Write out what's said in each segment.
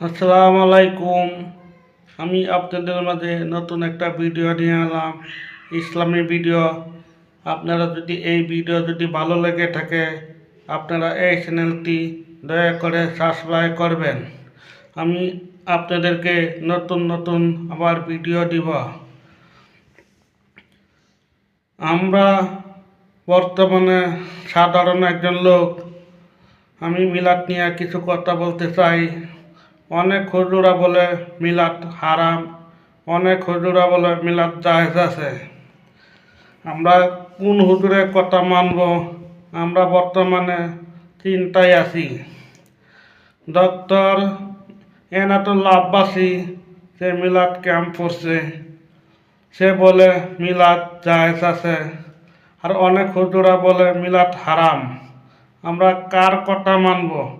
আসসালামু আলাইকুম। আমি আপনাদের মাঝে নতুন একটা ভিডিও নিয়ে এলাম। ইসলামী ভিডিও আপনারা যদি এই ভিডিও যদি ভালো লেগে থাকে, আপনারা এই চ্যানেলটি দয়া করে সাবস্ক্রাইব করবেন। আমি আপনাদেরকে নতুন নতুন আবার ভিডিও দিব। আমরা বর্তমানে সাধারণ একজন লোক। আমি মিলাদ নিয়ে কিছু কথা বলতে চাই। অনেক হুজুরা বলে মিলাদ হারাম, অনেক হুজুরা বলে মিলাদ জায়েজ আছে। আমরা কোন হুজুরের কথা মানব? আমরা বর্তমানে চিন্তায় আছি। ডক্টর এনাতুল্লা আব্বাসি, সে মিলাদ ক্যাম্প করছে। সে বলে মিলাদ জায়েজ আছে। আর অনেক হুজুরা বলে মিলাদ হারাম। আমরা কার কথা মানব?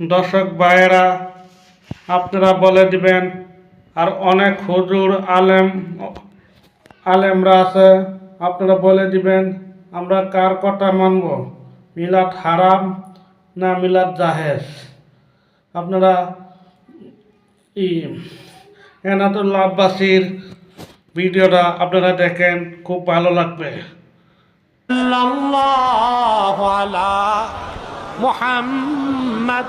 দর্শক ভাইয়েরা, আপনারা বলে দিবেন, আর অনেক হুজুর আলেম, আলেমরা আছে, আপনারা বলে দিবেন, আমরা কার কথা মানব? মিলাদ হারাম না মিলাদ জাহেজ? আপনারা ই এনাতুল্লা আব্বাসির ভিডিওটা আপনারা দেখেন, খুব ভালো লাগবে। মোহাম্মদ